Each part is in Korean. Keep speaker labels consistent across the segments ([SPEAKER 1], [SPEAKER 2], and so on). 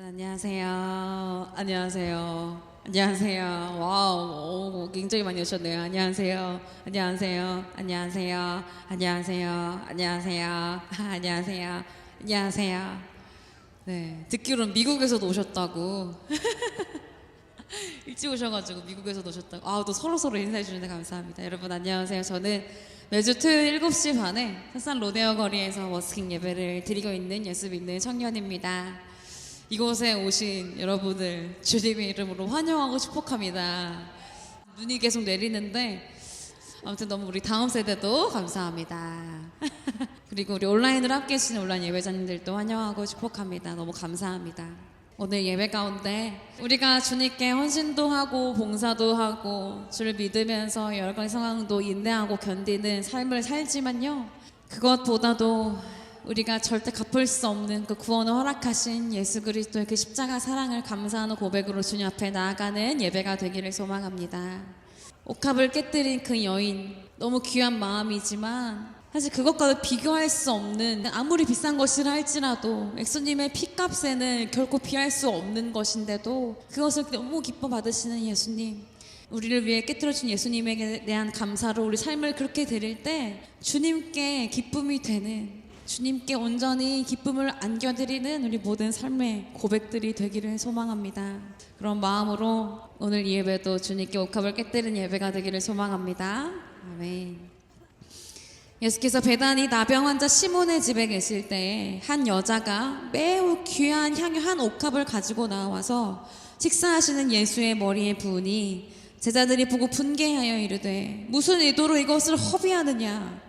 [SPEAKER 1] 안녕하세요. 안녕하세요. 안녕하세요. 와우, 오, 굉장히 많이 오셨네요. 안녕하세요. 안녕하세요. 안녕하세요. 안녕하세요. 안녕하세요. 안녕하세요. 안녕하세요. 네, 듣기로는 미국에서도 오셨다고. 일찍 오셔가지고 미국에서도 오셨다고. 아, 또 서로 서로 인사해 주는데 감사합니다. 여러분 안녕하세요. 저는 매주 토요일 7시 반에 산산 로데오 거리에서 워스킹 예배를 드리고 있는 예수 믿는 청년입니다. 이곳에 오신 여러분을 주님의 이름으로 환영하고 축복합니다. 눈이 계속 내리는데 아무튼 너무 우리 다음 세대도 감사합니다. 그리고 우리 온라인으로 함께 해주시는 온라인 예배자님들도 환영하고 축복합니다. 너무 감사합니다. 오늘 예배 가운데 우리가 주님께 헌신도 하고 봉사도 하고 주를 믿으면서 여러 가지 상황도 인내하고 견디는 삶을 살지만요. 그것보다도 우리가 절대 갚을 수 없는 그 구원을 허락하신 예수 그리스도의 그 십자가 사랑을 감사하는 고백으로 주님 앞에 나아가는 예배가 되기를 소망합니다. 옥합을 깨뜨린 그 여인 너무 귀한 마음이지만 사실 그것과도 비교할 수 없는 아무리 비싼 것이라 할지라도 엑소님의 피값에는 결코 비할 수 없는 것인데도 그것을 너무 기뻐 받으시는 예수님 우리를 위해 깨뜨려준 예수님에게 대한 감사로 우리 삶을 그렇게 드릴 때 주님께 기쁨이 되는 주님께 온전히 기쁨을 안겨드리는 우리 모든 삶의 고백들이 되기를 소망합니다. 그런 마음으로 오늘 이 예배도 주님께 옥합을 깨뜨리는 예배가 되기를 소망합니다. 아멘. 예수께서 배단이 나병 환자 시몬의 집에 계실 때 한 여자가 매우 귀한 향유 한 옥합을 가지고 나와서 식사하시는 예수의 머리에 부으니 제자들이 보고 분개하여 이르되 무슨 의도로 이것을 허비하느냐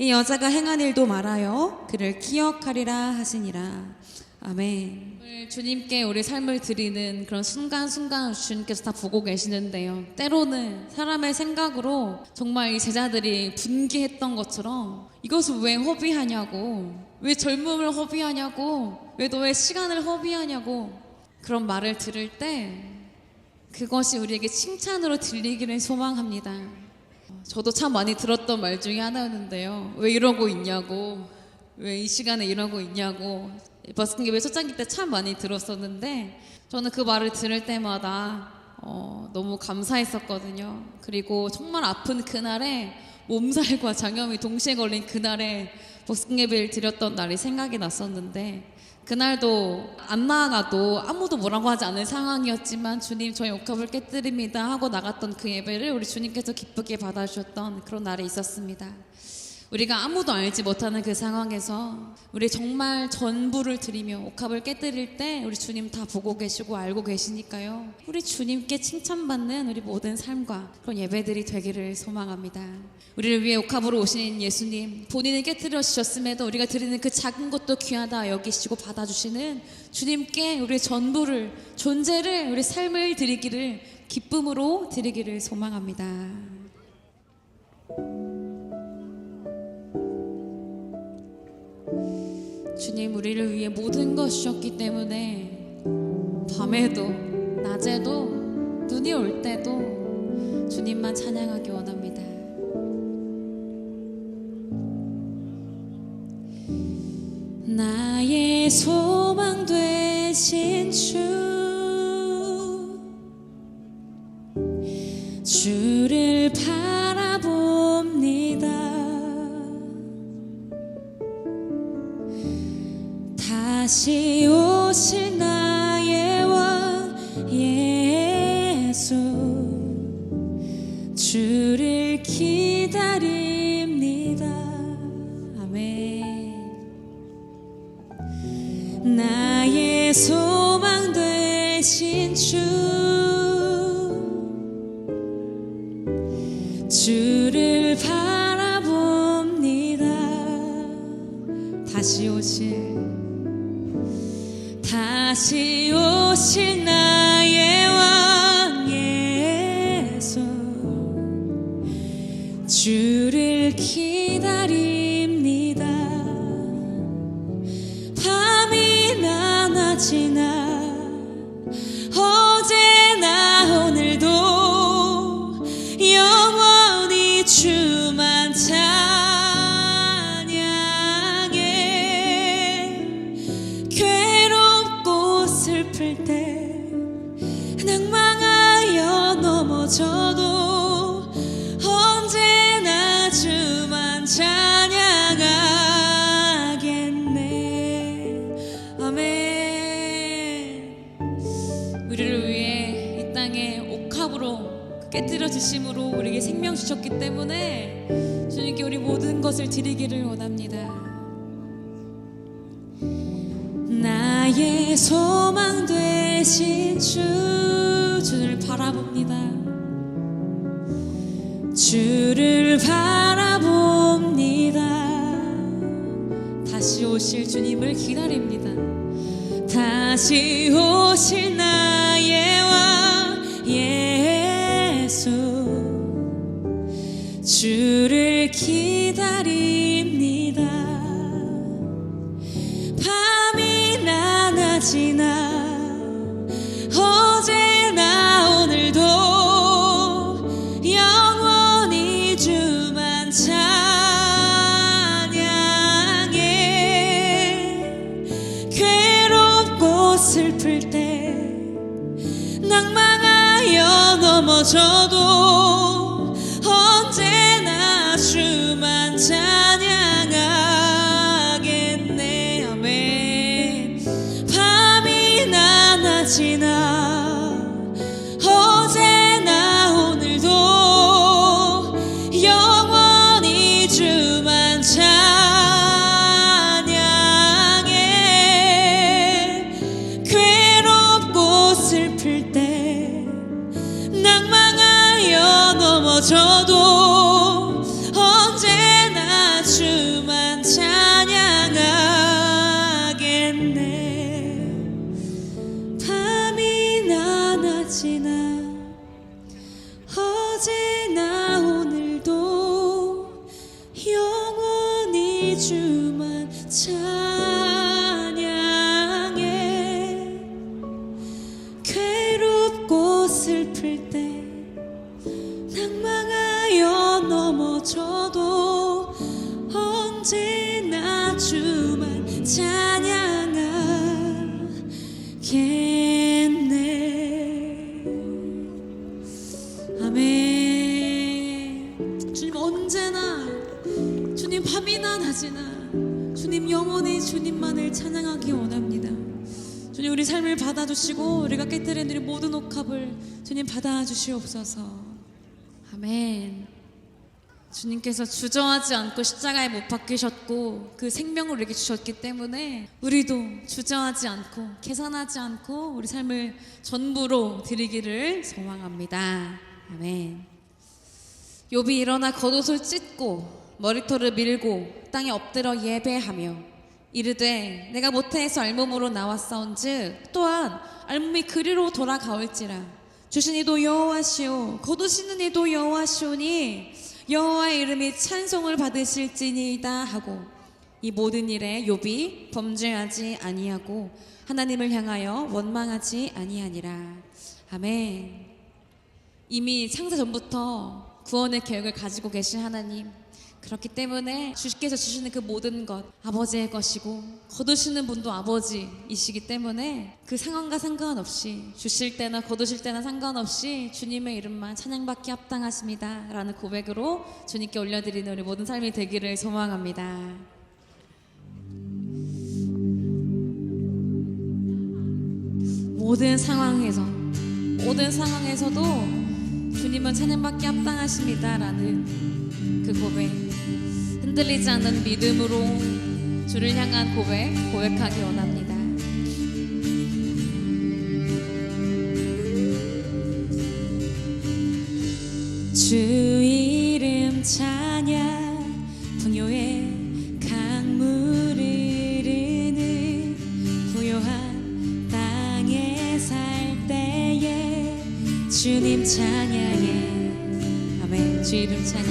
[SPEAKER 1] 이 여자가 행한 일도 말하여 그를 기억하리라 하시니라 아멘. 주님께 우리 삶을 드리는 그런 순간순간 주님께서 다 보고 계시는데요. 때로는 사람의 생각으로 정말 이 제자들이 분개했던 것처럼 이것을 왜 허비하냐고, 왜 젊음을 허비하냐고, 왜 너의 시간을 허비하냐고 그런 말을 들을 때 그것이 우리에게 칭찬으로 들리기를 소망합니다. 저도 참 많이 들었던 말 중에 하나였는데요. 왜 이러고 있냐고, 왜 이 시간에 이러고 있냐고. 버스킹 왜 초창기 때 참 많이 들었었는데 저는 그 말을 들을 때마다 어, 너무 감사했었거든요. 그리고 정말 아픈 그날에 몸살과 장염이 동시에 걸린 그날에 버스킹 예배를 드렸던 날이 생각이 났었는데 그날도 안 나가도 아무도 뭐라고 하지 않은 상황이었지만 주님 저희 옥합을 깨뜨립니다 하고 나갔던 그 예배를 우리 주님께서 기쁘게 받아주셨던 그런 날이 있었습니다. 우리가 아무도 알지 못하는 그 상황에서 우리 정말 전부를 드리며 옥합을 깨뜨릴 때 우리 주님 다 보고 계시고 알고 계시니까요. 우리 주님께 칭찬받는 우리 모든 삶과 그런 예배들이 되기를 소망합니다. 우리를 위해 옥합으로 오신 예수님, 본인이 깨뜨려 주셨음에도 우리가 드리는 그 작은 것도 귀하다 여기시고 받아주시는 주님께 우리의 전부를, 존재를, 우리 삶을 드리기를 기쁨으로 드리기를 소망합니다. 주님 우리를 위해 모든 것 주셨기 때문에 밤에도 낮에도 눈이 올 때도 주님만 찬양하기 원합니다. 나의 소망 되신 주 주를 바 다시 오실 나의 왕 예수. 주를 기다립니다. 아멘. 나의 소망 되신 주 다 언제나 주님 밤이나 낮이나 주님 영원히 주님만을 찬양하기 원합니다 주님 우리 삶을 받아주시고 우리가 깨뜨린 우리 모든 옥합을 주님 받아주시옵소서 아멘 주님께서 주저하지 않고 십자가에 못 박히셨고 그 생명을 우리에게 주셨기 때문에 우리도 주저하지 않고 계산하지 않고 우리 삶을 전부로 드리기를 소망합니다. 아멘. 욥이 일어나 겉옷을 찢고 머리털을 밀고 땅에 엎드려 예배하며 이르되 내가 모태에서 알몸으로 나왔사온즉 또한 알몸이 그리로 돌아가올지라. 주신 이도 여호와시오. 거두시는 이도 여호와시오니 여호와의 이름이 찬송을 받으실지니이다 하고 이 모든 일에 욥이 범죄하지 아니하고 하나님을 향하여 원망하지 아니하니라. 아멘. 이미 창세 전부터 구원의 계획을 가지고 계신 하나님. 그렇기 때문에 주께서 주시는 그 모든 것 아버지의 것이고 거두시는 분도 아버지이시기 때문에 그 상황과 상관없이 주실 때나 거두실 때나 상관없이 주님의 이름만 찬양받기 합당하십니다 라는 고백으로 주님께 올려드리는 우리 모든 삶이 되기를 소망합니다. 모든 상황에서 모든 상황에서도 주님은 찬양받기 합당하십니다라는 그 고백 흔들리지 않는 믿음으로 주를 향한 고백 고백하기 원합니다. 주 이름 찬양 풍요의 주님 찬양해. 아멘. 주 이름 찬양.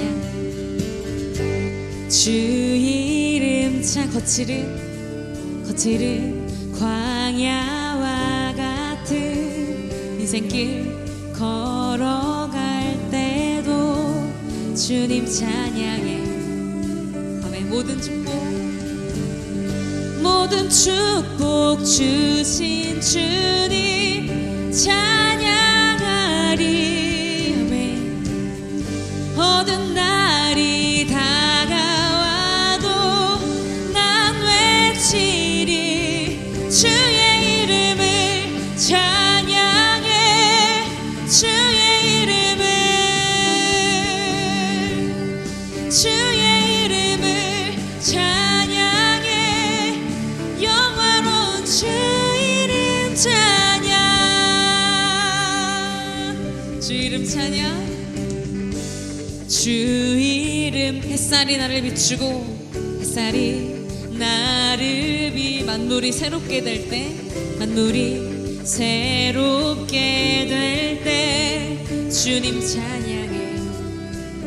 [SPEAKER 1] 주 이름 찬 거칠은 거칠은 광야와 같은 인생길 걸어갈 때도 주님 찬양해. 아멘. 모든 축복 모든 축복 주신 주님 찬양 어두운 날이 다가와도 난 외치리 주의 이름을 찬양해. 주의 이름을 주의 이름을 찬양해. 영화로운 주 이름 찬양. 주 이름 찬양 주 이름 햇살이 나를 비추고 햇살이 나를 비 만물이 새롭게 될 때 만물이 새롭게 될 때 주님 찬양해.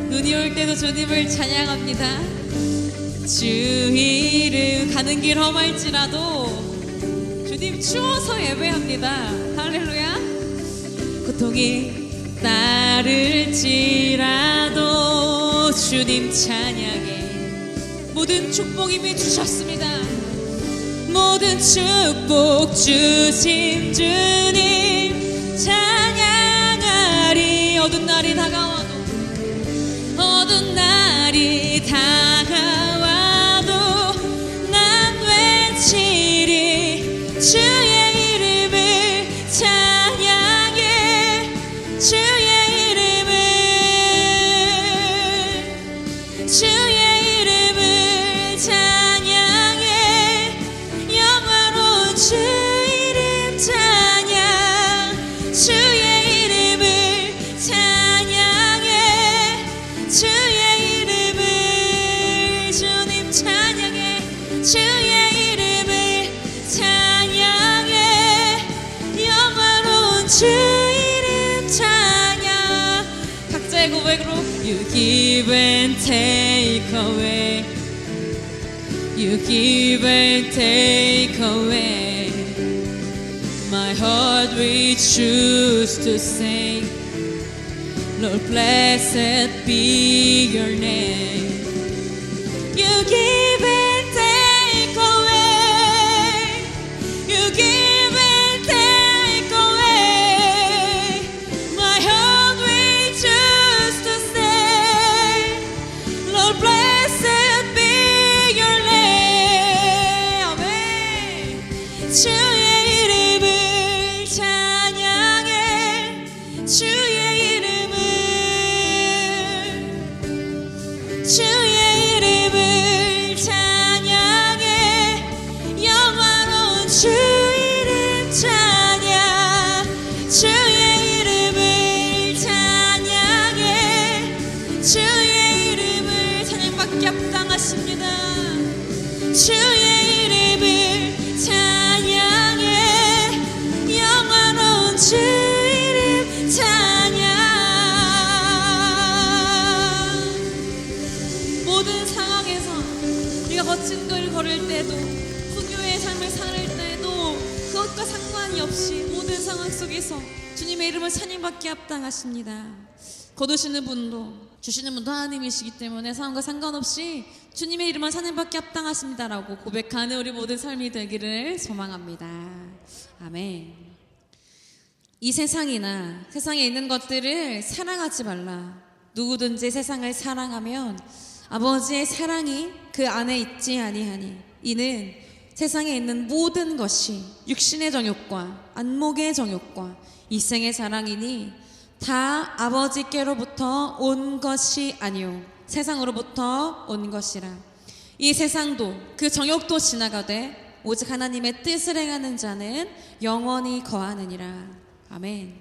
[SPEAKER 1] 눈이 올 때도 주님을 찬양합니다. 주 이름 가는 길 험할지라도 주님 추워서 예배합니다. 할렐루야. 고통이 따를지라도 주님 찬양해. 모든 축복 이미 주셨습니다. 모든 축복 주신 주님 찬양하리. 어두운 날이 다가와 You give and take away. You give and take away. My heart we choose to sing Lord blessed be your name. You give 주 이름 찬양 주 없이 모든 상황 속에서 주님의 이름을 찬양받기 합당하십니다. 거두시는 분도 주시는 분도 하나님이시기 때문에 상황과 상관없이 주님의 이름을 찬양받기 합당하십니다라고 고백하는 우리 모든 삶이 되기를 소망합니다. 아멘. 이 세상이나 세상에 있는 것들을 사랑하지 말라. 누구든지 세상을 사랑하면 아버지의 사랑이 그 안에 있지 아니하니 이는 세상에 있는 모든 것이 육신의 정욕과 안목의 정욕과 이생의 사랑이니 다 아버지께로부터 온 것이 아니요 세상으로부터 온 것이라. 이 세상도 그 정욕도 지나가되 오직 하나님의 뜻을 행하는 자는 영원히 거하느니라. 아멘.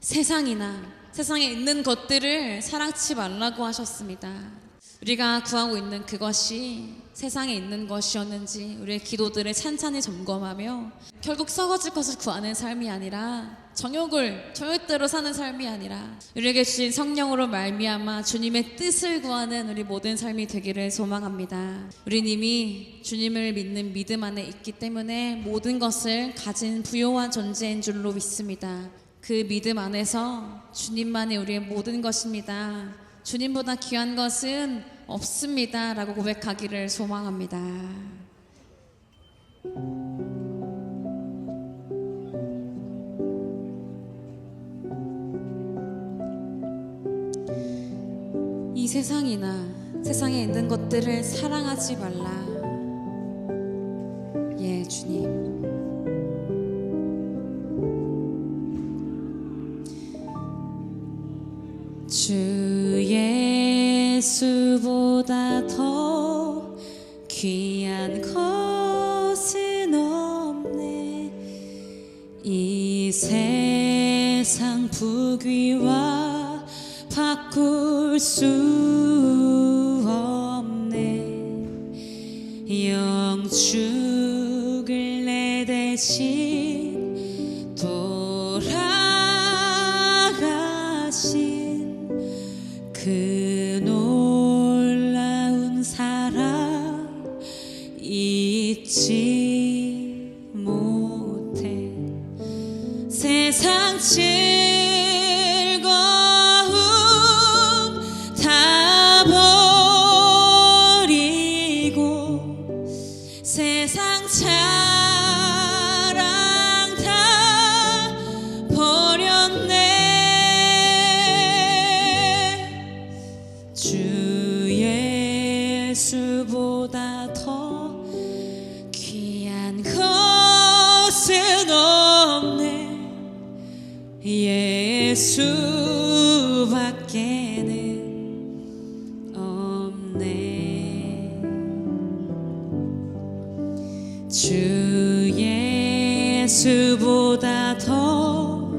[SPEAKER 1] 세상이나 세상에 있는 것들을 사랑치 말라고 하셨습니다. 우리가 구하고 있는 그것이 세상에 있는 것이었는지 우리의 기도들을 찬찬히 점검하며 결국 썩어질 것을 구하는 삶이 아니라 정욕을 정욕대로 사는 삶이 아니라 우리에게 주신 성령으로 말미암아 주님의 뜻을 구하는 우리 모든 삶이 되기를 소망합니다. 우리 이미 주님을 믿는 믿음 안에 있기 때문에 모든 것을 가진 부요한 존재인 줄로 믿습니다. 그 믿음 안에서 주님만이 우리의 모든 것입니다. 주님보다 귀한 것은 없습니다. 라고 고백하기를 소망합니다. 이 세상이나 세상에 있는 것들을 사랑하지 말라. 예, 주님. 주 예수보다 더 귀한 것은 없네. 이 세상 부귀와 바꿀 수 없네. 영축을 내 대신 예수밖에는 없네. 주 예수보다 더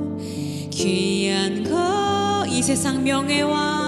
[SPEAKER 1] 귀한 것이 세상 명예와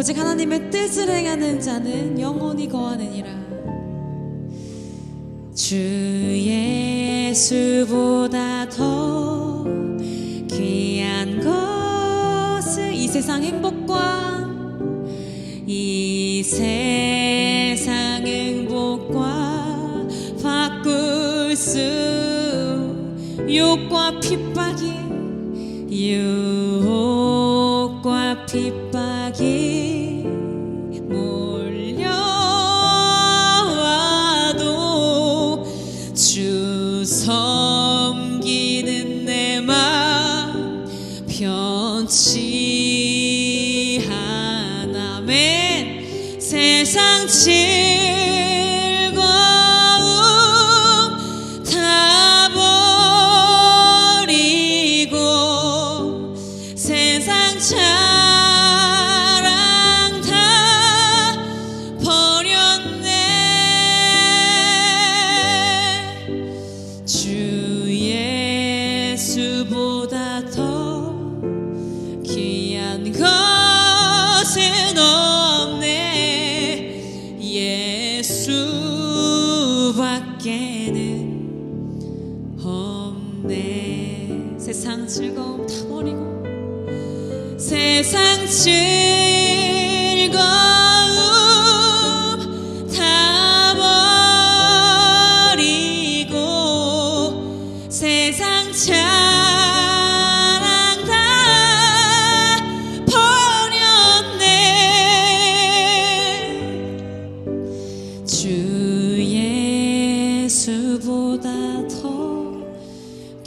[SPEAKER 1] 오직 하나님의 뜻을 행하는 자는 영원히 거하느니라. 주 예수보다 더 귀한 것을 이 세상 행복과 이 세상 행복과 바꿀 수 욕과 핍박이 유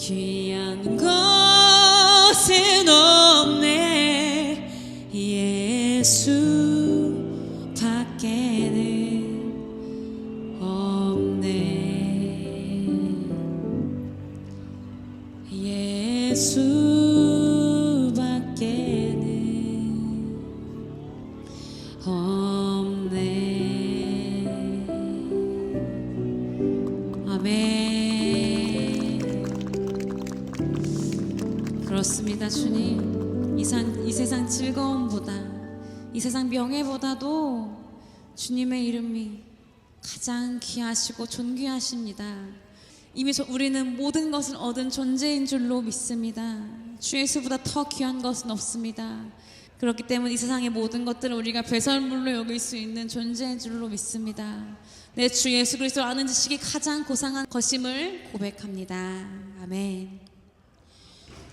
[SPEAKER 1] 귀한 것 가장 귀하시고 존귀하십니다. 이미 저- 우리는 모든 것을 얻은 존재인 줄로 믿습니다. 주 예수보다 더 귀한 것은 없습니다. 그렇기 때문에 이 세상의 모든 것들을 우리가 배설물로 여길 수 있는 존재인 줄로 믿습니다. 내 주 예수 그리스도를 아는 지식이 가장 고상한 것임을 고백합니다. 아멘.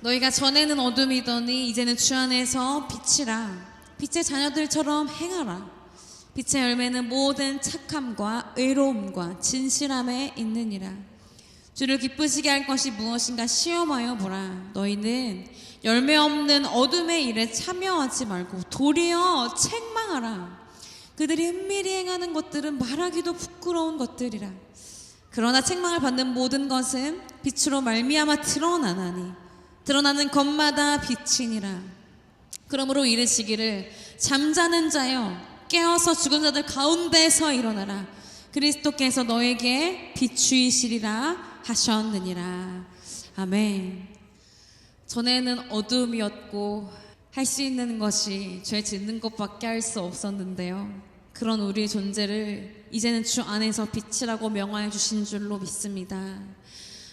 [SPEAKER 1] 너희가 전에는 어둠이더니 이제는 주 안에서 빛이라 빛의 자녀들처럼 행하라 빛의 열매는 모든 착함과 의로움과 진실함에 있느니라. 주를 기쁘시게 할 것이 무엇인가 시험하여 보라. 너희는 열매 없는 어둠의 일에 참여하지 말고 도리어 책망하라. 그들이 은밀히 행하는 것들은 말하기도 부끄러운 것들이라. 그러나 책망을 받는 모든 것은 빛으로 말미암아 드러나나니 드러나는 것마다 빛이니라. 그러므로 이르시기를 잠자는 자여 깨어서 죽은 자들 가운데서 일어나라. 그리스도께서 너에게 비추이시리라 하셨느니라. 아멘. 전에는 어둠이었고 할 수 있는 것이 죄 짓는 것밖에 할 수 없었는데요. 그런 우리의 존재를 이제는 주 안에서 빛이라고 명하여 주신 줄로 믿습니다.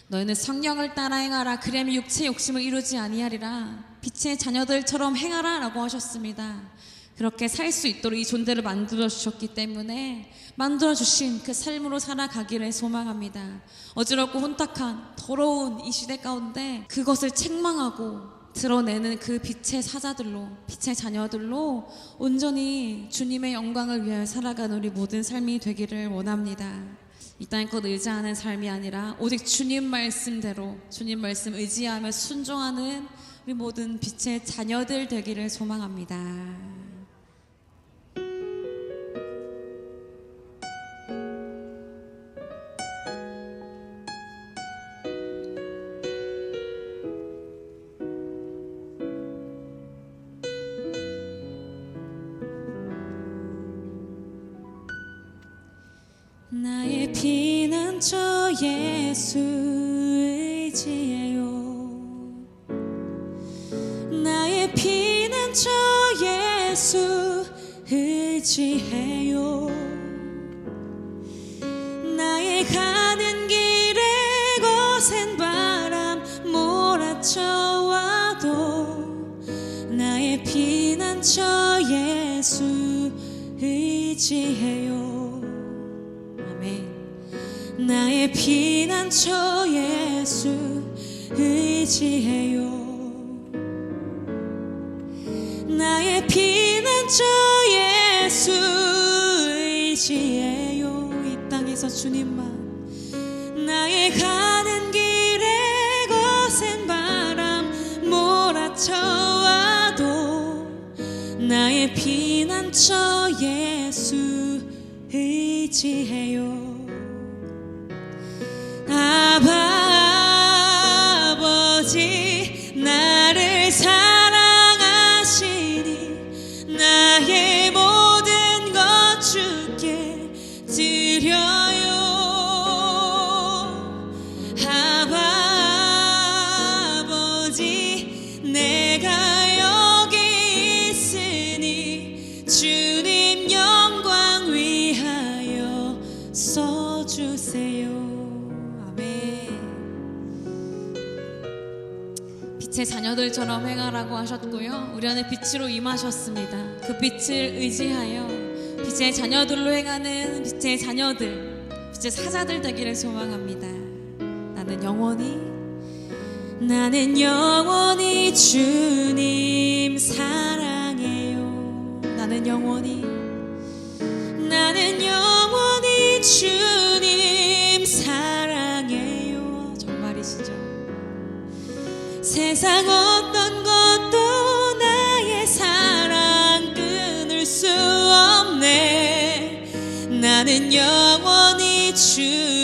[SPEAKER 1] 너희는 성령을 따라 행하라. 그래야 육체 욕심을 이루지 아니하리라. 빛의 자녀들처럼 행하라 라고 하셨습니다. 그렇게 살 수 있도록 이 존재를 만들어 주셨기 때문에 만들어 주신 그 삶으로 살아가기를 소망합니다. 어지럽고 혼탁한 더러운 이 시대 가운데 그것을 책망하고 드러내는 그 빛의 사자들로 빛의 자녀들로 온전히 주님의 영광을 위하여 살아가는 우리 모든 삶이 되기를 원합니다. 이 땅의 것 의지하는 삶이 아니라 오직 주님 말씀대로 주님 말씀 의지하며 순종하는 우리 모든 빛의 자녀들 되기를 소망합니다. 나의 피난처 예수 의지해요. 나의 피난처 예수 의지해요 의지해요 아멘. 나의 피난처 예수 의지해요. 나의 피난처 예수 의지해요. 이 땅에서 주님만 나의 가는 길에 거센 바람 몰아쳐와도 나의 피난처 의지해요 빛의 자녀들처럼 행하라고 하셨고요. 우리 안에 빛으로 임하셨습니다. 그 빛을 의지하여 빛의 자녀들로 행하는 빛의 자녀들 빛의 사자들 되기를 소망합니다. 나는 영원히 나는 영원히 주님 사랑해요. 나는 영원히 나는 영원히 주님 세상 어떤 것도 나의 사랑 끊을 수 없네. 나는 영원히 주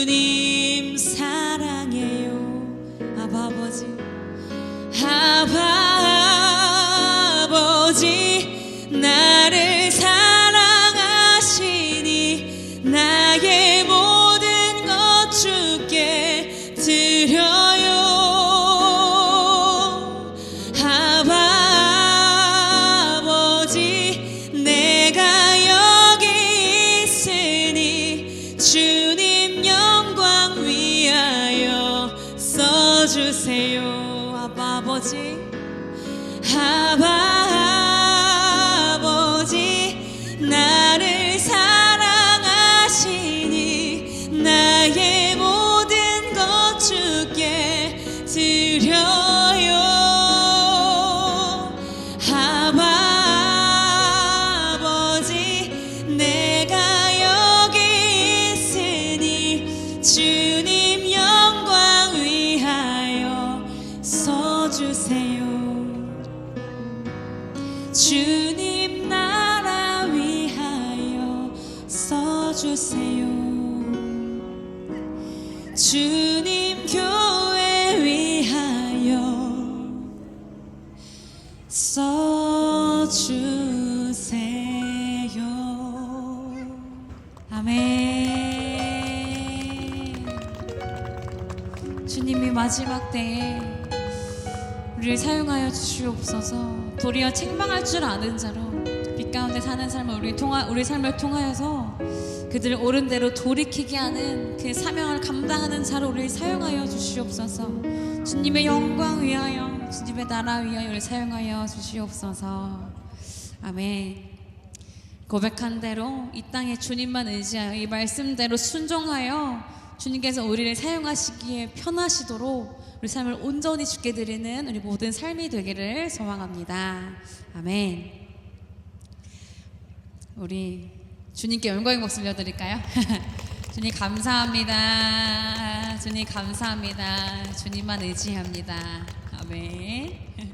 [SPEAKER 1] 주세요. 주님 나라 위하여 써주세요. 주님 교회 위하여 써주세요. 아멘. 주님이 마지막 때에 우리를 사용하여 주시옵소서. 도리어 책망할 줄 아는 자로 빛 가운데 사는 삶을 우리 통하 우리 삶을 통하여서 그들을 옳은 대로 돌이키게 하는 그 사명을 감당하는 자로 우리를 사용하여 주시옵소서. 주님의 영광 위하여 주님의 나라 위하여 우리를 사용하여 주시옵소서. 아멘. 고백한 대로 이 땅에 주님만 의지하여 이 말씀대로 순종하여 주님께서 우리를 사용하시기에 편하시도록 우리 삶을 온전히 주께 드리는 우리 모든 삶이 되기를 소망합니다. 아멘. 우리 주님께 영광의 목소리 올려드릴까요? 주님 감사합니다. 주님 감사합니다. 주님만 의지합니다. 아멘.